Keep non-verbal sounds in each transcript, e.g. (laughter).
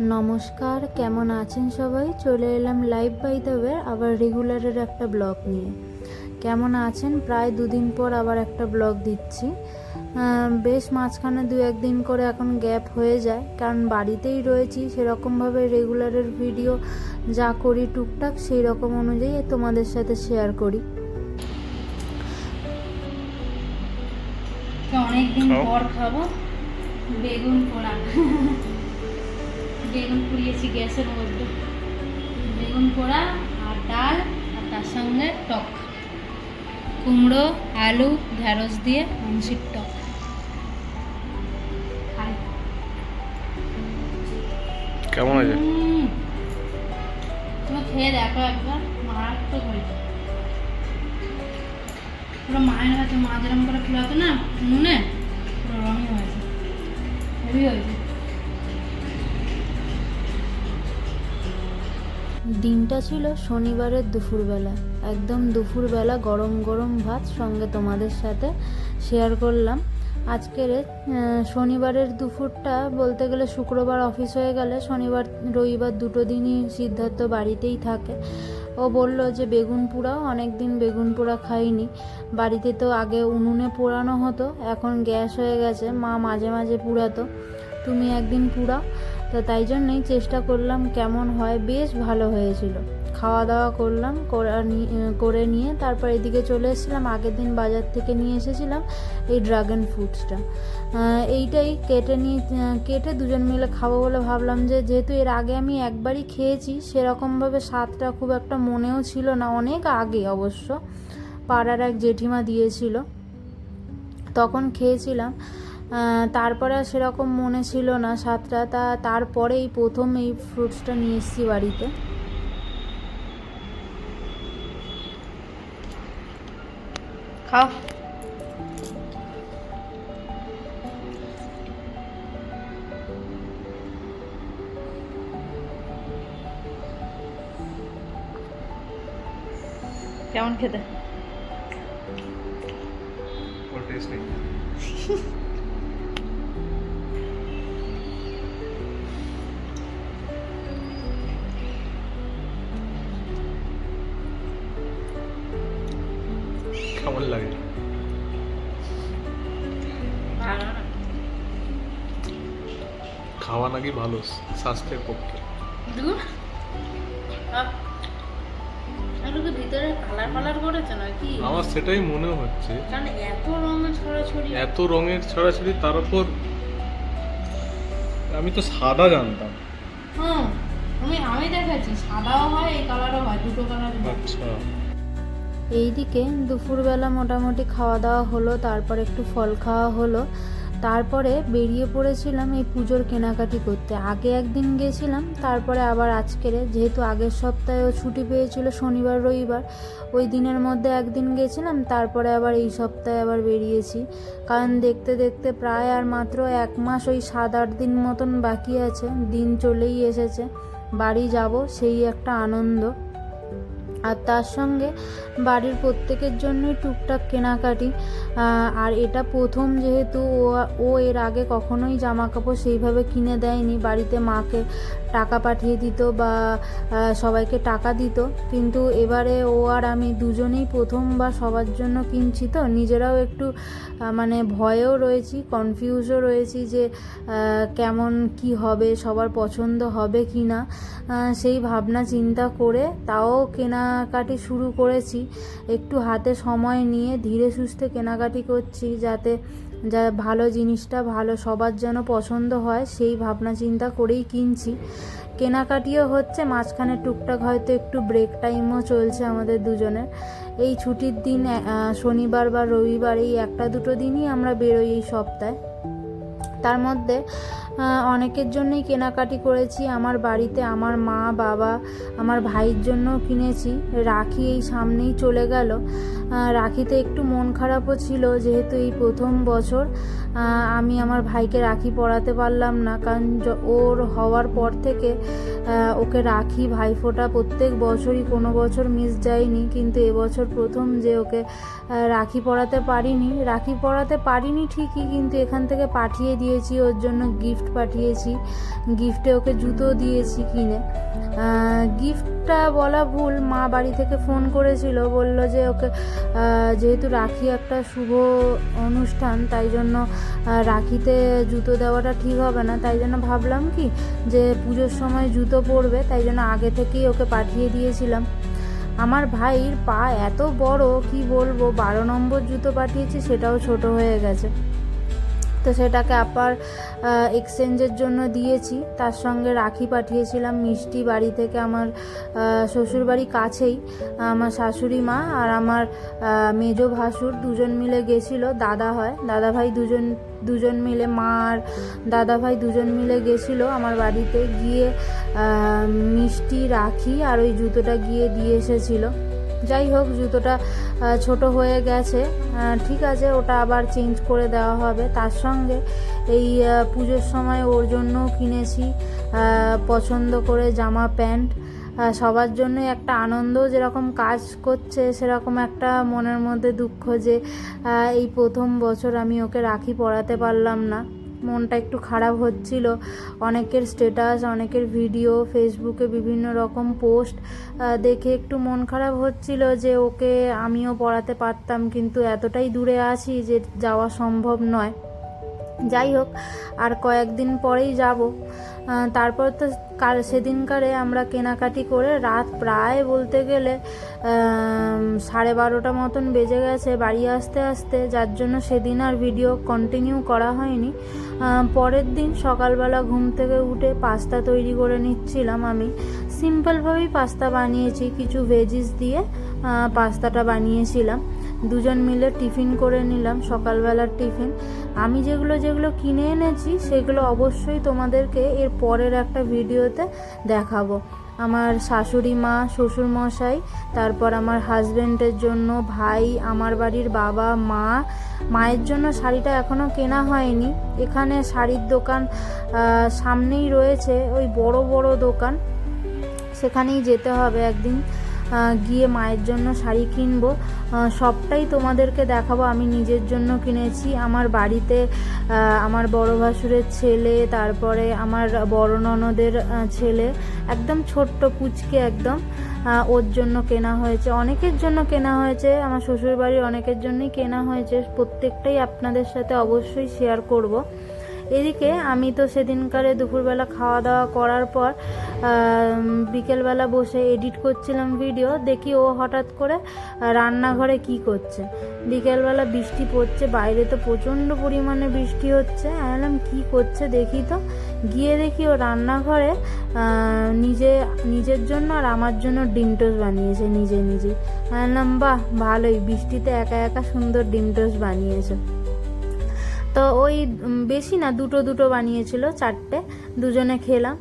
নমস্কার কেমন আছেন সবাই? চলে এলাম লাইভ বাই দেবে আবার রেগুলারের একটা ব্লগ নিয়ে। কেমন আছেন? প্রায় দুদিন পর আবার একটা ব্লগ দিচ্ছি। বেশ মাঝখানে দু একদিন করে এখন গ্যাপ হয়ে যায় কারণ বাড়িতেই রয়েছি সেরকমভাবে রেগুলারের ভিডিও যা করি টুকটাক সেই রকম অনুযায়ী তোমাদের সাথে শেয়ার করি। অনেকদিন। পর খাব বেগুন পোড়া। (laughs) বেগুন পুড়িয়েছি গ্যাসের মধ্যে। বেগুন পোড়া আর ডাল আর তার সঙ্গে টক। কুমড়ো আলু ঢ্যাঁড়স দিয়ে মাংসের টক। কেমন আছে তুমি খেয়ে দেখো একবার মারাত্মক হয়েছে। পুরো মায়ের হাতে মা যেরকম করে খেলাতো না নুনে পুরো রঙই হয়েছে। হেভি হয়েছে। দিনটা ছিল শনিবারের দুপুরবেলা। একদম দুপুরবেলা গরম গরম ভাত সঙ্গে তোমাদের সাথে শেয়ার করলাম। আজকের শনিবারের দুপুরটা বলতে গেলে শুক্রবার অফিস হয়ে গেলে শনিবার, রবিবার দুটো দিনই সিদ্ধার্থ বাড়িতেই থাকে। ও বলল যে বেগুন পোড়াও অনেক দিন বেগুন পোড়া খাইনি। বাড়িতে তো আগে উনুনে পোড়ানো হতো, এখন গ্যাস হয়ে গেছে, মা মাঝে মাঝে পুড়াতো। তুমি একদিন পুড়াও তো তাই জন্যই চেষ্টা করলাম কেমন হয়। বেশ ভালো হয়েছিল। খাওয়া দাওয়া করলাম, করা নিয়ে তারপর এদিকে চলে এসেছিলাম। আগের দিন বাজার থেকে নিয়ে এসেছিলাম এই ড্রাগন ফ্রুটসটা। এইটাই কেটে নিয়ে কেটে দুজন মিলে খাব বলে ভাবলাম যে, যেহেতু এর আগে আমি একবারই খেয়েছি, সেরকমভাবে স্বাদটা খুব একটা মনেও ছিল না, অনেক আগে অবশ্য। পাড়ার এক জেঠিমা দিয়েছিল। তখন খেয়েছিলাম। তারপরে আর সেরকম মনে ছিল না সাতটা তা তারপরে এই প্রথম এই ফ্রুটসটা নিয়ে এসেছি বাড়িতে। খাও। কেমন খেতে? (laughs) কেমন লাগে? খাওয়া নাকি ভালো স্বাস্থ্যের পক্ষে? ভিতরে কালার কালার করেছে নাকি আমার সেটাই মনে হচ্ছে। কারণ এত রঙের ছড়াছড়ি। এত রঙের ছড়াছড়ি তার উপর আমি তো সাদা জানতাম। হুম আমি আমি দেখেছি সাদাও হয় এই কালারও হয় দুটো কালার আচ্ছা। এইদিকে দুপুরবেলা মোটামুটি খাওয়া দাওয়া হলো, তারপর একটু ফল খাওয়া হলো। তারপরে বেরিয়ে পড়েছিলাম এই পুজোর কেনাকাটি করতে। আগে একদিন গেছিলাম, তারপরে আবার আজকের। যেহেতু আগের সপ্তাহেও ছুটি পেয়েছিল শনিবার, রবিবার, ওই দিনের মধ্যে একদিন গেছিলাম, তারপরে আবার এই সপ্তাহে আবার বেরিয়েছি। কারণ দেখতে দেখতে প্রায় আর মাত্র এক মাস, ওই সাত আট দিন মতন বাকি আছে। দিন চলেই এসেছে। বাড়ি যাব, সেই একটা আনন্দ। আর তার সঙ্গে বাড়ির প্রত্যেকের জন্যই টুকটাক কেনাকাটি। আর এটা প্রথম যেহেতু ও ও এর আগে কখনোই জামা কাপড় সেইভাবে কিনে দেয়নি। বাড়িতে মাকে টাকা পাঠিয়ে দিত বা সবাইকে টাকা দিত। কিন্তু এবারে ও আর আমি দুজনেই প্রথমবার সবার জন্য কিনছি তো। নিজেরাও একটু মানে ভয়েও রয়েছি কনফিউজও রয়েছি যে কেমন কি হবে, সবার পছন্দ হবে কি না সেই ভাবনা চিন্তা করে তাও কেনাকাটি শুরু করেছি। একটু হাতে সময় নিয়ে ধীরে সুস্থে কেনাকাটি করছি যাতে যা ভালো জিনিসটা ভালো সবার যেন পছন্দ হয় সেই ভাবনা চিন্তা করেই কিনছি। কেনাকাটিও হচ্ছে, মাঝখানে টুকটাক হয়তো একটু ব্রেক টাইমও চলছে আমাদের দুজনের। এই ছুটির দিন শনিবার বা রবিবার এই একটা দুটো দিনই আমরা বেরোই এই সপ্তাহে। তার মধ্যে অনেকের জন্যই কেনাকাটি করেছি। আমার বাড়িতে আমার মা, বাবা, আমার ভাইয়ের জন্যও কিনেছি। রাখি এই সামনেই চলে গেল। রাখিতে একটু মন খারাপও ছিল, যেহেতু এই প্রথম বছর আমি আমার ভাইকে রাখি পরাতে পারলাম না, কারণ ওর হওয়ার পর থেকে ওকে রাখি ভাইফোঁটা প্রত্যেক বছরই, কোনো বছর মিস যায়নি, কিন্তু এবছর প্রথম যে ওকে রাখি পরাতে পারিনি, রাখি পরাতে পারিনি ঠিকই, কিন্তু এখান থেকে পাঠিয়ে দিয়েছি, ওর জন্য গিফট পাঠিয়েছি গিফটে ওকে জুতো দিয়েছি কিনে গিফটটা বলা ভুল, মা বাড়ি থেকে ফোন করেছিল, বলল যে ওকে যেহেতু রাখি একটা শুভ অনুষ্ঠান, তাই জন্য রাখিতে জুতো দেওয়াটা ঠিক হবে না, তাই জন্য ভাবলাম কি যে পুজোর সময় জুতো পরবে, তাই জন্য আগে থেকেই ওকে পাঠিয়ে দিয়েছিলাম। আমার ভাইয়ের পা এত বড়, কি বলব, বারো নম্বর জুতো পাঠিয়েছি, সেটাও ছোট হয়ে গেছে। তো সেটাকে আপার এক্সচেঞ্জের জন্য দিয়েছি। তার সঙ্গে রাখি পাঠিয়েছিলাম, মিষ্টি বাড়ি থেকে আমার শ্বশুর বাড়ি কাছেই। আমার শাশুড়ি মা আর আমার মেজো ভাসুর দুজন মিলে গেছিল, দাদা হয়। দাদা ভাই দুজন দুজন মিলে মা আর দাদা ভাই দুজন মিলে গেছিল আমার বাড়িতে। গিয়ে মিষ্টি, রাখি আর ওই জুতোটা গিয়ে দিয়ে এসেছিল। যাই হোক, জুতোটা ছোট হয়ে গেছে। ঠিক আছে, ওটা আবার চেঞ্জ করে দেওয়া হবে। তার সঙ্গে এই পুজোর সময় ওর জন্যও কিনেছি পছন্দ করে জামা, প্যান্ট। সবার জন্য একটা আনন্দ, যেরকম কাজ করছে, সেরকম একটা মনের মধ্যে দুঃখ যে এই প্রথম বছর আমি ওকে রাখি পরাতে পারলাম না। মনটা একটু খারাপ হচ্ছিল। অনেকের স্ট্যাটাস অনেকের ভিডিও ফেসবুকে বিভিন্ন রকম পোস্ট দেখে একটু মন খারাপ হচ্ছিল যে ওকে আমিও পড়াতে পারতাম, কিন্তু এতটাই দূরে আছি যে যাওয়া সম্ভব নয়। যাই হোক, আর কয়েকদিন পরেই যাব। তারপর তো কাল সেদিনকারে আমরা কেনাকাটি করে রাত প্রায় বলতে গেলে সাড়ে বারোটা মতন বেজে গেছে বাড়ি আসতে আসতে। যার জন্য সেদিন আর ভিডিও কন্টিনিউ করা হয়নি। পরের দিন সকালবেলা ঘুম থেকে উঠে পাস্তা তৈরি করে নিচ্ছিলাম আমি। সিম্পলভাবেই পাস্তা বানিয়েছি, কিছু ভেজিস দিয়ে পাস্তাটা বানিয়েছিলাম। দুজন মিলে টিফিন করে নিলাম, সকালবেলার টিফিন। আমি যেগুলো যেগুলো কিনে এনেছি, সেগুলো অবশ্যই তোমাদেরকে এর পরের একটা ভিডিওতে দেখাবো। আমার শাশুড়ি মা, শ্বশুর মশাই, তারপর আমার হাজব্যান্ডের জন্য ভাই, আমার বাড়ির বাবা, মা। মায়ের জন্য শাড়িটা এখনও কেনা হয়নি। এখানে শাড়ির দোকান সামনেই রয়েছে ওই বড় বড় দোকান। সেখানেই যেতে হবে একদিন। গিয়ে মায়ের জন্য শাড়ি কিনবো। সবটাই তোমাদেরকে দেখাবো। আমি নিজের জন্য কিনেছি। আমার বাড়িতে আমার বড় ভাসুরের ছেলে, তারপরে আমার বড় ননদের ছেলে, একদম ছোট্ট পুচকে একদম ওর জন্য কেনা হয়েছে। অনেকের জন্য কেনা হয়েছে। আমার শ্বশুর বাড়ির অনেকের জন্যই কেনা হয়েছে। প্রত্যেকটাই আপনাদের সাথে অবশ্যই শেয়ার করব। এদিকে আমি তো সেদিনকারে দুপুরবেলা খাওয়া দাওয়া করার পর বিকেলবেলা বসে এডিট করছিলাম ভিডিও, দেখি ও হঠাৎ করে রান্নাঘরে কি করছে। বিকেলবেলা বৃষ্টি পড়ছে, বাইরে তো প্রচণ্ড পরিমাণে বৃষ্টি হচ্ছে। আমি বললাম কী করছে দেখি তো। গিয়ে দেখি ও রান্নাঘরে নিজে, নিজের জন্য আর আমার জন্য ডিম টোস্ট বানিয়েছে, নিজে নিজে। আমি বাহ, ভালোই, বৃষ্টিতে একা একা সুন্দর ডিম টোস্ট বানিয়েছে। তো ওই বেশি না, দুটো দুটো বানিয়েছিল চারটে, দুজনে খেলাম।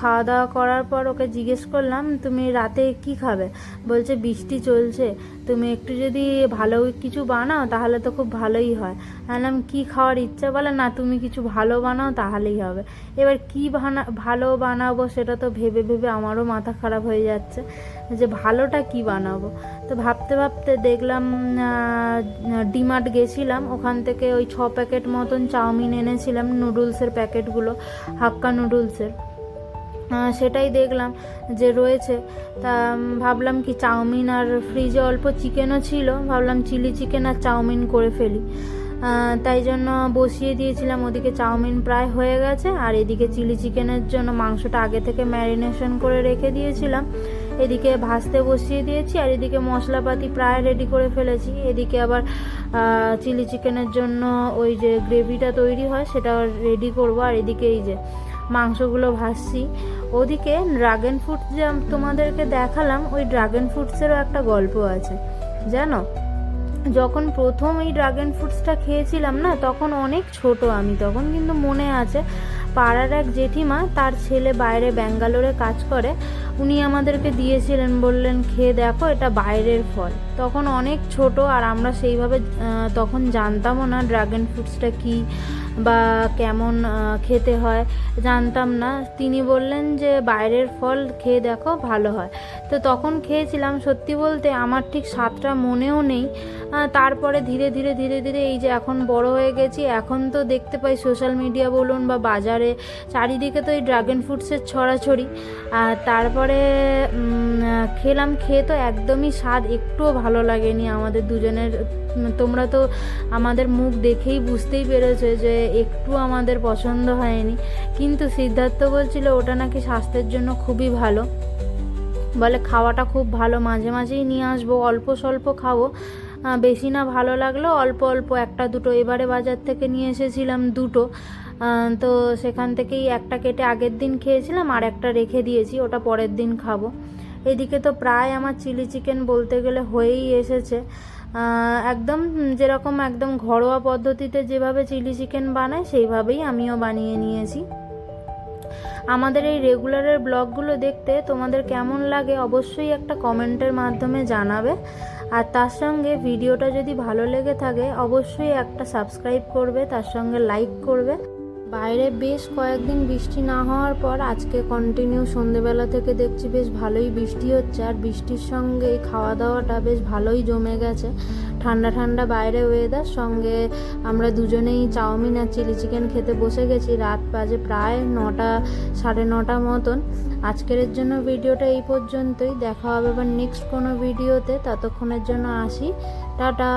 খাওয়া দাওয়া করার পর ওকে জিজ্ঞেস করলাম, তুমি রাতে কি খাবে? বলছে, বৃষ্টি চলছে। তুমি একটু যদি ভালো কিছু বানাও, তাহলে তো খুব ভালোই হয়। বললাম, কি খাওয়ার ইচ্ছা? বলে, না, তুমি কিছু ভালো বানাও, তাহলেই হবে। এবার কি বানা, ভালো বানাবো, সেটা তো ভেবে ভেবে আমারও মাথা খারাপ হয়ে যাচ্ছে। যে ভালোটা কি বানাবো? তো ভাবতে ভাবতে দেখলাম ডিমার্ট গেছিলাম। ওখান থেকে ওই ছ প্যাকেট মতন চাউমিন এনেছিলাম, নুডলসের প্যাকেটগুলো, হাক্কা নুডলসের। সেটাই দেখলাম যে রয়েছে। তা ভাবলাম কি চাউমিন আর ফ্রিজে অল্প চিকেনও ছিল, ভাবলাম চিলি চিকেন আর চাউমিন করে ফেলি। তাই জন্য বসিয়ে দিয়েছিলাম, ওদিকে চাউমিন প্রায় হয়ে গেছে, আর এদিকে চিলি চিকেনের জন্য মাংসটা আগে থেকে ম্যারিনেশন করে রেখে দিয়েছিলাম। এদিকে ভাজতে বসিয়ে দিয়েছি, আর এদিকে মশলাপাতি প্রায় রেডি করে ফেলেছি। এদিকে আবার চিলি চিকেনের জন্য ওই যে গ্রেভিটা তৈরি হয়, সেটা রেডি করব। আর এদিকে এই যে মাংসগুলো ভাজছি। ওদিকে ড্রাগন ফ্রুট যে তোমাদেরকে দেখালাম, ওই ড্রাগন ফ্রুটসেরও একটা গল্প আছে। জানো? যখন প্রথম এই ড্রাগন ফ্রুটসটা খেয়েছিলাম না, তখন অনেক ছোট আমি, তখন কিন্তু মনে আছে পাড়ার এক জেঠিমা তার ছেলে বাইরে ব্যাঙ্গালোরে কাজ করে, উনি আমাদেরকে দিয়েছিলেন, বললেন, খেয়ে দেখো, এটা বাইরের ফল। তখন অনেক ছোট, আর আমরা সেইভাবে তখন জানতামও না ড্রাগন ফ্রুটসটা কী বা কেমন খেতে হয়, জানতাম না। তিনি বললেন যে, বাইরের ফল খেয়ে দেখো, ভালো হয়। তো তখন খেয়েছিলাম। সত্যি বলতে আমার ঠিক স্বাদটা মনেও নেই। তারপরে ধীরে ধীরে ধীরে ধীরে এই যে এখন বড় হয়ে গেছি, এখন তো দেখতে পাই সোশ্যাল মিডিয়া বলুন বা বাজারে, চারিদিকে তো এই ড্রাগন ফ্রুটসের ছড়াছড়ি। আর তারপরে খেলাম, খেয়ে তো একদমই স্বাদ একটুও ভালো লাগেনি আমাদের দুজনের। তোমরা তো আমাদের মুখ দেখেই বুঝতেই পেরেছ যে একটু আমাদের পছন্দ হয়নি। কিন্তু সিদ্ধার্থ বলছিল ওটা নাকি স্বাস্থ্যের জন্য খুবই ভালো। বলে খাওয়াটা খুব ভালো, মাঝে মাঝেই নিয়ে আসব, অল্প স্বল্প খাব। বেশি না ভালো লাগল। অল্প অল্প একটা দুটো। এবারে বাজার থেকে নিয়ে এসেছিলাম দুটো। তো সেখান থেকেই একটা কেটে আগের দিন খেয়েছিলাম, আর একটা রেখে দিয়েছি। ওটা পরের দিন খাব। এদিকে তো প্রায় আমার চিলি চিকেন বলতে গেলে হয়েই এসেছে। একদম যেরকম একদম ঘরোয়া পদ্ধতিতে যেভাবে চিলি চিকেন বানায়, সেইভাবেই আমিও বানিয়ে নিয়েছি। আমাদের এই রেগুলারের ব্লগগুলো দেখতে তোমাদের কেমন লাগে অবশ্যই একটা কমেন্টের মাধ্যমে জানাবে। আর তার সঙ্গে ভিডিওটা যদি ভালো লেগে থাকে, অবশ্যই একটা সাবস্ক্রাইব করবে, তার সঙ্গে লাইক করবে। বাইরে বেশ কয়েকদিন বৃষ্টি না হওয়ার পর আজকে কন্টিনিউ সন্ধেবেলা থেকে দেখছি বেশ ভালোই বৃষ্টি হচ্ছে। আর বৃষ্টির সঙ্গে খাওয়া দাওয়াটা বেশ ভালোই জমে গেছে। ঠান্ডা ঠান্ডা বাইরে ওয়েদার সঙ্গে আমরা দুজনেই চাউমিন আর চিলি চিকেন খেতে বসে গেছি। রাত বাজে প্রায় নটা, সাড়ে নটা মতন। আজকের জন্য ভিডিওটা এই পর্যন্তই। দেখা হবে আবার নেক্সট কোনো ভিডিওতে। ততক্ষণের জন্য আসি। টাটা!